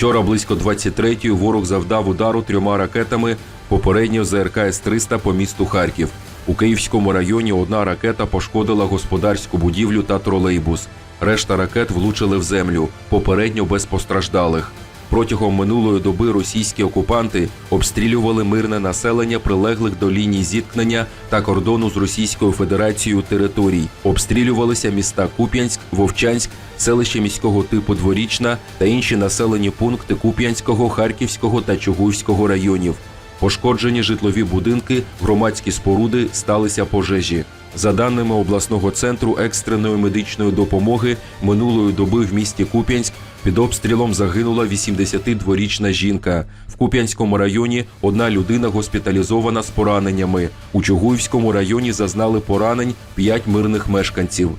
Вчора близько 23-ї ворог завдав удару трьома ракетами попередньо ЗРК С-300 по місту Харків. У Київському районі одна ракета пошкодила господарську будівлю та тролейбус. Решта ракет влучили в землю, попередньо без постраждалих. Протягом минулої доби російські окупанти обстрілювали мирне населення прилеглих до ліній зіткнення та кордону з Російською Федерацією територій. Обстрілювалися міста Куп'янськ, Вовчанськ, селище міського типу Дворічна та інші населені пункти Куп'янського, Харківського та Чугуївського районів. Пошкоджені житлові будинки, громадські споруди, сталися пожежі. За даними обласного центру екстреної медичної допомоги, минулої доби в місті Куп'янськ під обстрілом загинула 82-річна жінка. В Куп'янському районі одна людина госпіталізована з пораненнями. У Чугуївському районі зазнали поранень 5 мирних мешканців.